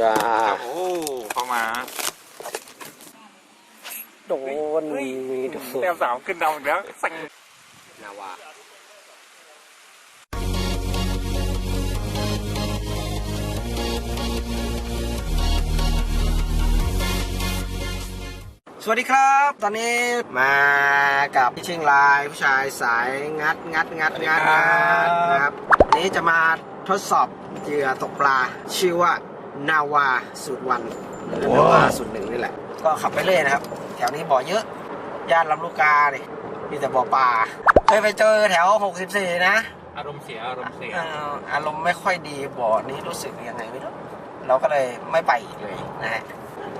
จ้าโอ้เข้ามา โดนเฮ้ยมีโดนแต้มสามขึ้นดำอีกแล้วสั่งนาวาสวัสดีครับ ตอนนี้มากับพี่เชียงรายผู้ชายสายงัดงัดงัดงัดงัดนะครับวันนี้จะมาทดสอบเหยื่อตกปลาชื่อว่า นาวาสูตรวันหรือนาวาสูตรหนึ่งนี่แหละ ก็ขับไปเรื่อยนะครับ แถวนี้บ่อเยอะย่านลำลูกกาเนี่ยมีแต่บ่อปลาเคยไปเจอแถว 64 นะ อารมณ์เสียอารมณ์เสียเอ่ออารมณ์ไม่ค่อยดีบ่อนี้รู้สึกยังไงไม่รู้เราก็เลยไม่ไปอีกเลยนะฮะ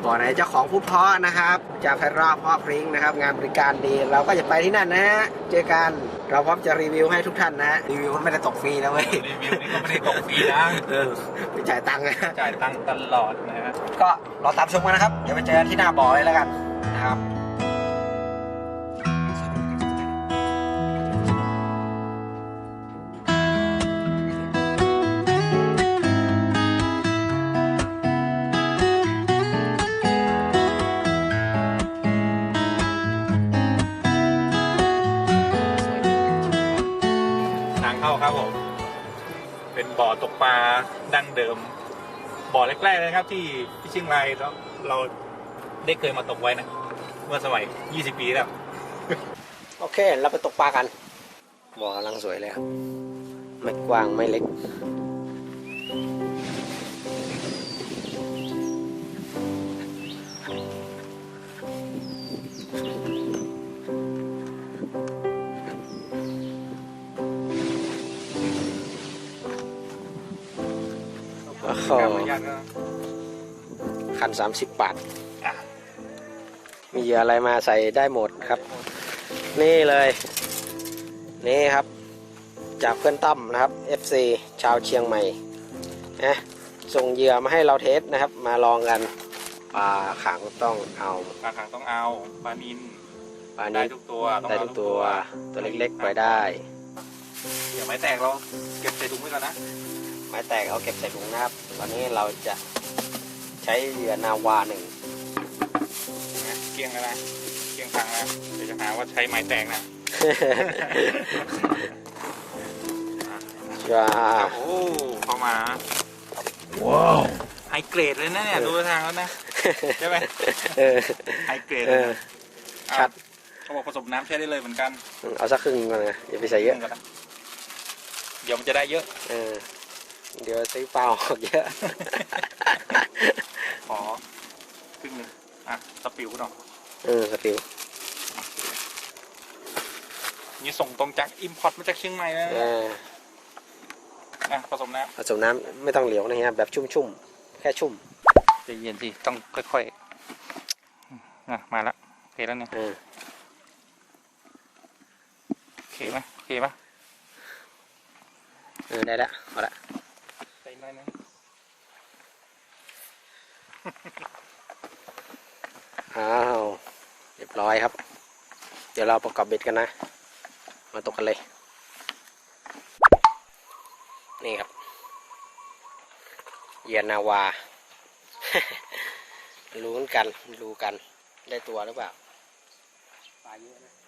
บ่อไหนเจ้าของผู้เพาะนะครับจากไพเราะเพาะพริ้งนะครับ งานบริการดี เราก็จะไปที่นั่นนะฮะเจอกันเราพร้อมจะรีวิวให้ทุกท่านนะฮะรีวิวมันไม่ได้ตกฟรีนะเว้ยรีวิวนี่ก็ไม่ได้ตกฟรีนะเออไปจ่ายตังค์นะจ่ายตังค์ตลอดนะฮะก็รอตามชมกันนะครับเดี๋ยวไปเจอกันที่หน้าบ่อเลยแล้วกันนะครับ บ่อตกปลาดั้งเดิม บ่อแรกๆนะครับ ที่ที่เชียงรายแล้วเราได้เคยมาตกไว้นะ เมื่อสมัย 20 ปีแล้ว โอเค เราไปตกปลากันบ่อกำลังสวยเลยครับ ไม่กว้างไม่เล็ก การมาญาตก็คัน 30 บาทอะมีเหยื่ออะไรมาใส่ได้หมดครับ นี่เลย นี่ครับ จากเพื่อนตั้มนะครับ FC ชาวเชียงใหม่นะส่งเหยื่อมาให้เราเทสนะครับ มาลองกันปลาขังต้องเอาปลาขังต้องเอาปลานินปลาได้นี้ทุกตัวต้องได้เอาทุกตัวตัวเล็กๆไปได้ อย่าไม้แตกเราเก็บใส่ถุงไว้ก่อนนะ ไม้แตกเอาเก็บใส่ถุงนะครับ ตอนนี้เราจะใช้เหยื่อนาวาหนึ่งนะเกียงแล้วนะเกียงขังนะเดี๋ยวจะหาว่าใช้ไม้แตกนะจ้าโอ้เข้ามา ว้าวไฮเกรดเลยนะเนี่ยดูทางแล้วนะใช่ไหมเออไฮเกรดเอเลยอนะชัดเขาบอกผสมน้ำใช้ได้เลยเหมือนกัน เอาสักครึ่งก่อนนะอย่าไปใส่เยอะ เดี๋ยวมันจะได้เยอะ เออเดี๋ยวซื้อเปล่าออกเยอะ ขอครึ่งหนึงอะสปิวหน่อยเออสติวนี่ส่งตรงจากอิมพอร์ตมาจากเชียงใหม่นะเออนะผสมน้ผสมน้ำไม่ต้องเหลวนะฮะแบบชุ่มๆ แค่ชุ่มำใจเย็นสิต้องค่อยๆอะมาละโอเคแล้วเนี่ยเออโอเคไหมโอเคปะเออได้ละเอาละ ใส่หน่อยนึงอ้าวเรียบร้อยครับ เดี๋ยวเราประกอบเบ็ดกันนะ มาตกกันเลย นี่ครับเหยียนนาวา รู้กันรู้กัน ได้ตัวหรือเปล่าปลาเยอะนะ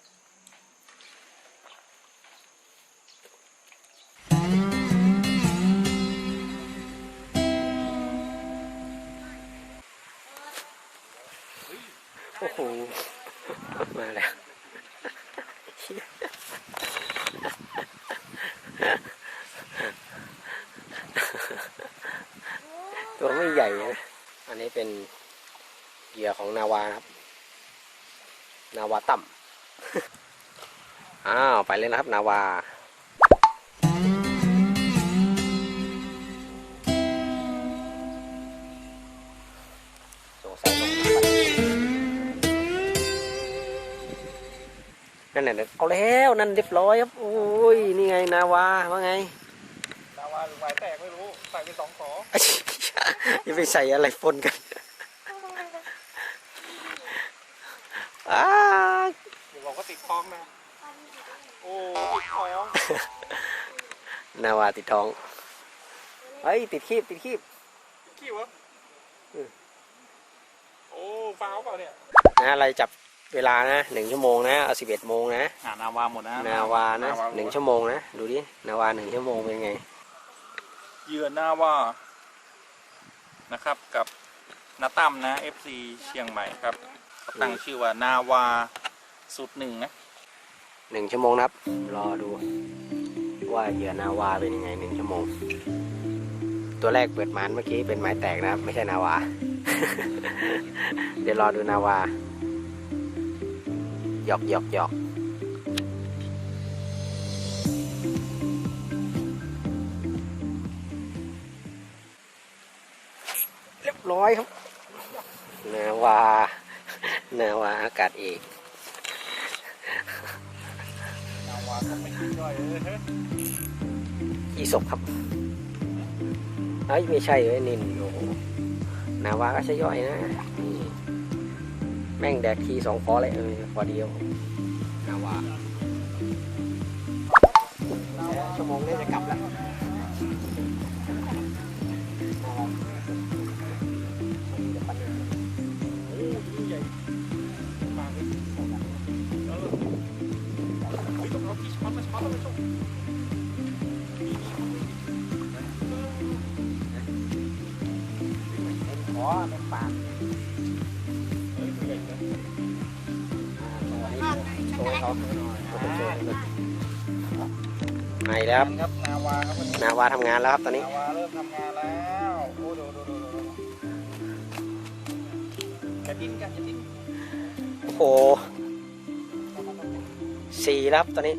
อ้โห มาแล้ว ตัวไม่ใหญ่นะอันนี้เป็นเหยื่อของนาวาครับ นาวาต่ำอ้าว ไปเลยนะครับ นาวาสงสัยลง น้ำไปนั่นแหละเอาแล้วนั่นเรียบร้อยครับโอ้ยนี่ไงนาวาว่าไงดาวาหรือไม้แตกไม่รู้ใส่ไปสองขออย่าไปใส่อะไรปนกันอ้าอย่าบอกว่าติดท้องนะโอ้ติดท้องนาวาติดท้องเฮ้ยติดคีบติดคีบขี้วะโอ้ฟ้าวเปล่าเนี่ยนะอะไรจับ เวลานะหนึ่งชั่วโมงนะเอาสิบเอ็ดโมงนะอ่านาวาหมดนะนาวานะาวาหนึ่งชั่วโมงนะดูดินาวาหนึ่งชั่วโมงเป็นไงเหยื่อนาวานะครับกับนาตั้มนะ FC เชียงใหม่ครับเขาตั้งชื่อว่านาวาสุดหนึ่งนะหนึ่งชั่วโมงนะครับ รอดู ว่าเหยื่อนาวาเป็นยังไงหนึ่งชั่วโมง ตัวแรกเปิดหมันเมื่อกี้เป็นไม้แตกนะครับ ไม่ใช่นาวา เดี๋ยวรอดูนาวา หยอกหยอกหยอกเรียบร้อยครับนาวานาวาอากาศเอกนาวาก็ไม่คิดย่อยเลยอีศกครับเอ้ยไม่ใช่เอ้ยนินโอ้โหนาวาก็ใช่ย่อยนะนี่แม่งแดกทีสองฟอเลยเออพอเดียวนาวาชั่วโมงนี้จะกลับแล้วขอ แล้วครับครับนาวาครับวันนี้นาวาทำงานแล้วครับตอนนี้ นาวาเริ่มทำงานแล้วโอ้ดูดูดูดูดูจะดิ้นกันจะดิ้นโอ้โหสี่แล้วครับตอนนี้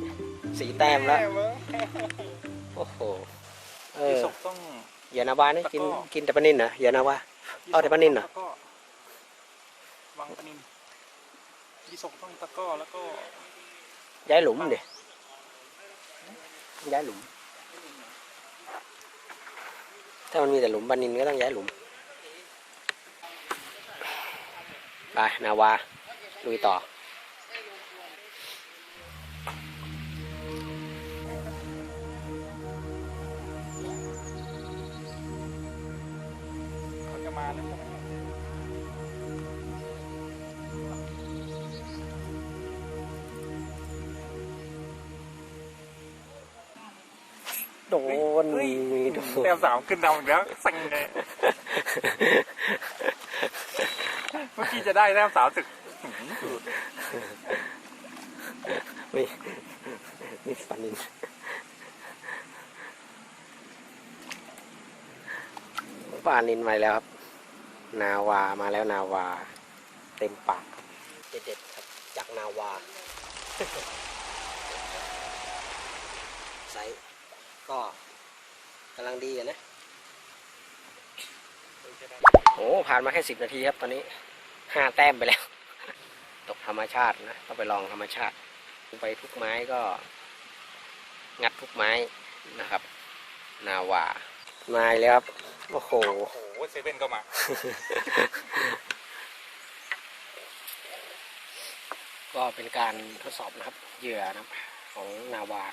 สี่แต้มแล้ว เว้ยโอ้โห เอที่อสุกต้อง เหยื่อนาวานี่กินตะกร้อ กินแต่ปลานินเหรอเหยื่อนาวา เอาแต่ปลานิ่มเหรอ ตะกร้วางปลานินยี่สกต้องตะกร้อแล้วก็ย้ายหลุมดิย้ ย้ายหลุม ถ้ามันมีแต่หลุมบันนินก็ต้องย้ายหลุม ไปนาวาลุยต่อ โดนแต้มสามขึ้นนำอีกแล้วสั่งเลยเมื่อกี้จะได้แต้มสามสึกหืมหลุดมีมีปลานินปลานินมาแล้วครับ นาวามาแล้วนาวา เต็มปากเด็ดๆครับจากนาวาไซส์ก็ กำลังดีอะนะ โอ้ผ่านมาแค่สิบนาทีครับ ตอนนี้ห้าแต้มไปแล้ว ตกธรรมชาตินะต้องไปลองธรรมชาติไปทุกไม้ก็ งัดทุกไม้นะครับ นาวามาอีกแล้วครับ โอ้โห โอ้โหเซเว่นก็มา ก็เป็นการทดสอบนะครับ เหยื่อนะครับ ของนาวา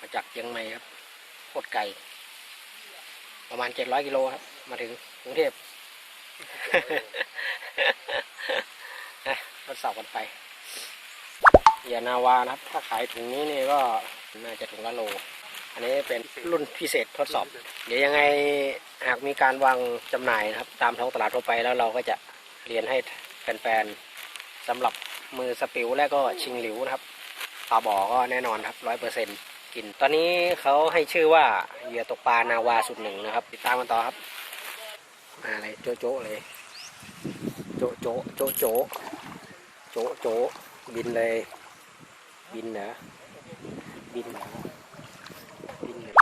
มาจากเชียงใหม่ครับโคตรไกล ประมาณเจ็ดร้อยกิโลครับ มาถึงกรุงเทพนะทดสอบกันไปเหยื่อนาวานะครับ ถ้าขายถุงนี้นี่ก็น่าจะถุงละโล อันนี้เป็นรุ่นพิเศษทดสอบ เดี๋ยวยังไงหากมีการวางจำหน่ายนะครับ ตามท้องตลาดทั่วไปแล้วเราก็จะเรียนให้แฟนๆสำหรับมือสปิวและก็ชิงหลิวนะครับปลาบ่อก็แน่นอนครับร้อยเปอร์เซ็น กิน ตอนนี้เขาให้ชื่อว่าเหยื่อตกปลานาวาสุดหนึ่งนะครับ ติดตามกันต่อครับ มาเลยโจะโจะเลย โจะโจะโจะโจะโจะโจะบินเลย บินเหรอบินเหรอบินเหรอ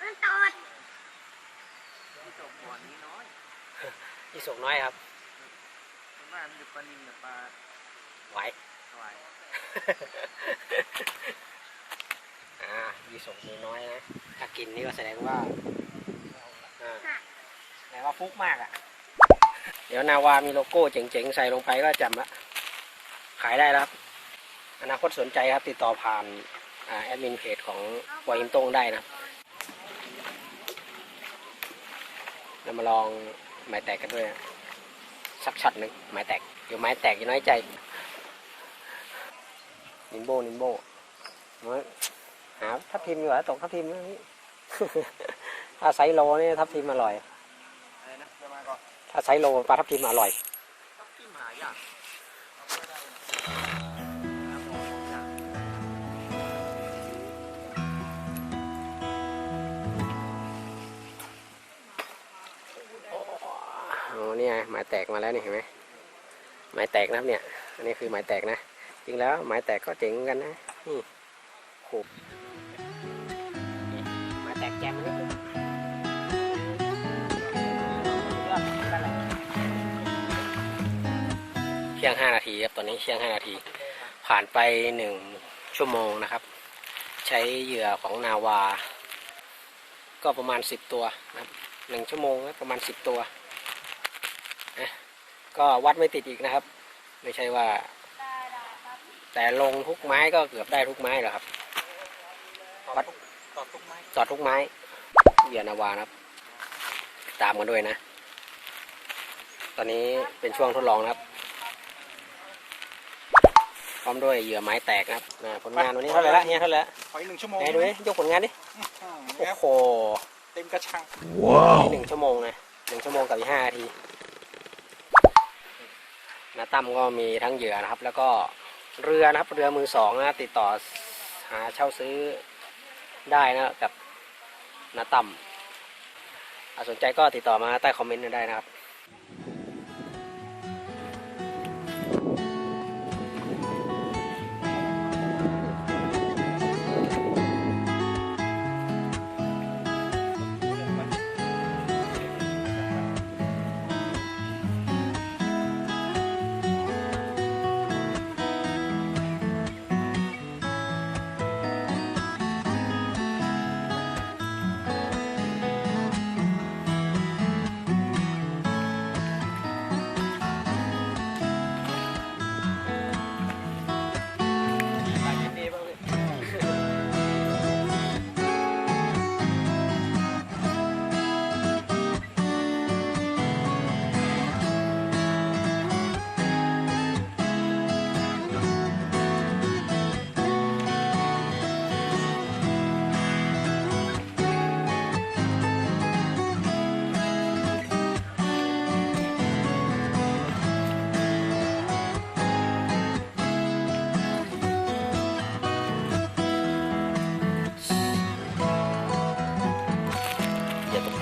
มันตอดยี่สกน้อยครับบ้านอยู่ปลานินกับปลาไหวไหว อ่ายี่สกมือน้อยนะ ถ้ากินนี่ก็แสดงว่าอ่าแสดงว่าฟุกมากอะ เดี๋ยวนาวามีโลโก้เจ๋งๆ ใส่ลงไปก็จำละ ขายได้แล้วครับอนาคตสนใจครับ ติดต่อผ่านอ่าแอดมินเพจของวายิมตงได้นะครับเรามาลองไม้แตกกันด้วยนะสักช็อตหนึ่งไม้แตกเดี๋ยวไม้แตกอย่าน้อยใจนิมโบนิมโบเอ ถ้าทับทิมดีกว่าตกทับทิมนะพี่ถ้าไซส์โลนี่ทับทิมอร่อยอะไรนะจะมาก่อนถ้าไซโลปลาทับทิมอร่อยทับทิมหายากนี่ไงไม้แตกมาแล้วนี่เห็นไหมไม้แตกนะครับเนี่ย อันนี้คือไม้แตกนะ จริงแล้วไม้แตกก็เจ๋งกันนะนี่โห ที่ยงห้านาทีครับตอนนี้เที่ยงห้านาที ผ่านไปหนึ่งชั่วโมงนะครับ ใช้เหยื่อของนาวา ก็ประมาณสิบตัวนะครับหนึ่งชั่วโมงก็ประมาณสิบตัวก็วัดไม่ติดอีกนะครับ ไม่ใช่ว่า แต่ลงทุกไม้ก็เกือบได้ทุกไม้แหละครับวัดต่อทุกไม้จอดทุกไม้เหยื่อนาวานะครับ ตามกันด้วยนะ ตอนนี้เป็นช่วงทดลองนะครับ พร้อมด้วยเหยื่อไม้แตกนะครับอ่าผลงานวันนี้เท่าไหร่ละเนี่ยเท่าไหร่ละขออีกหนึ่งชั่วโมงไหนดูดิยกผลงานดิอืมโอ้ครับโหเต็มกระชังนี่หนึ่งชั่วโมงนะหนึ่งชั่วโมงกับอีกห้านาทีนาตั้มก็มีทั้งเหยื่อนะครับ แล้วก็เรือนะครับเรือมือสองนะติดต่อหาเช่าซื้อได้นะกับนาตั้มอะสนใจก็ติดต่อมาใต้คอมเมนต์ได้นะครับ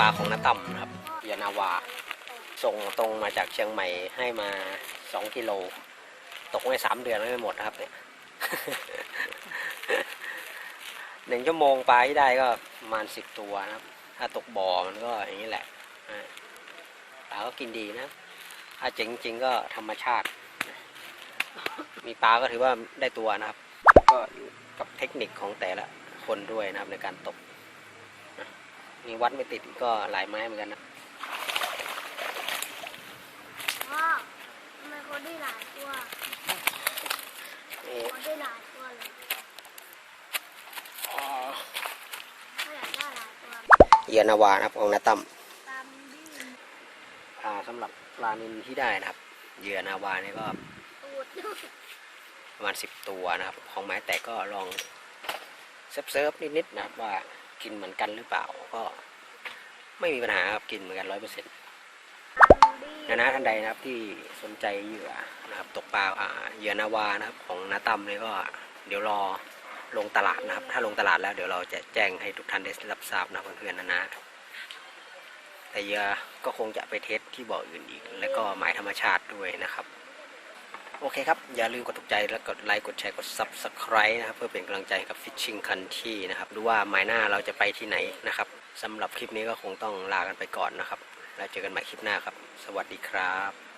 ปลาของน้าต่ำนะครับเยื่อนาวา ส่งตรงมาจากเชียงใหม่ให้มาสองกิโล ตกไว้สามเดือนไม่หมดนะครับเนี่ยหนึ่งชั่วโมงปลาที่ได้ก็ประมาณสิบตัวนะครับ ถ้าตกบ่อมันก็อย่างนี้แหละปลาก็กินดีนะถ้าเจ๋งจริงก็ธรรมชาติ มีปลาก็ถือว่าได้ตัวนะครับ ก็อยู่กับเทคนิคของแต่ละคนด้วยนะครับในการตก นี่วัดไม่ติดก็หลายไม้เหมือนกันนะพ่อทำไมเขาได้หลายตัวนี่เขาได้หลายตัวเลยเขาอยากได้หลายตัวเหยื่อนาวานะครับของนาตั้มตามดิ้นอ่าสำหรับปลานินที่ได้นะครับ เหยื่อนาวานี่ก็ตูดประมาณสิบตัวนะครับ ของไม้แตกก็ลองเซิร์ฟเซิร์ฟนิดๆนะครับว่า กินเหมือนกันหรือเปล่าก็ไม่มีปัญหาครับกินเหมือนกันร้อยเปอร์เซ็นต์ตานะนะท่านใดนะครับที่สนใจเหยื่อนะครับตกปลาเหยื่อนาวานะครับของนาตัมนี่ก็เดี๋ยวรอลงตลาดนะครับ ถ้าลงตลาดแล้วเดี๋ยวเราจะแจ้งให้ทุกท่านได้รับทราบนะเพื่อนๆนะนะแต่เหยื่อก็คงจะไปเทสที่บ่ออื่นอีก แล้วก็หมายธรรมชาติด้วยนะครับ โอเคครับ อย่าลืมกดถูกใจและกดไลค์ กดแชร์ กด Subscribe นะครับ เพื่อเป็นกำลังใจกับ Fishing Country นะครับ ดูว่าหมายหน้าเราจะไปที่ไหนนะครับสำหรับคลิปนี้ก็คงต้องลากันไปก่อนนะครับ แล้วเจอกันใหม่คลิปหน้าครับ สวัสดีครับ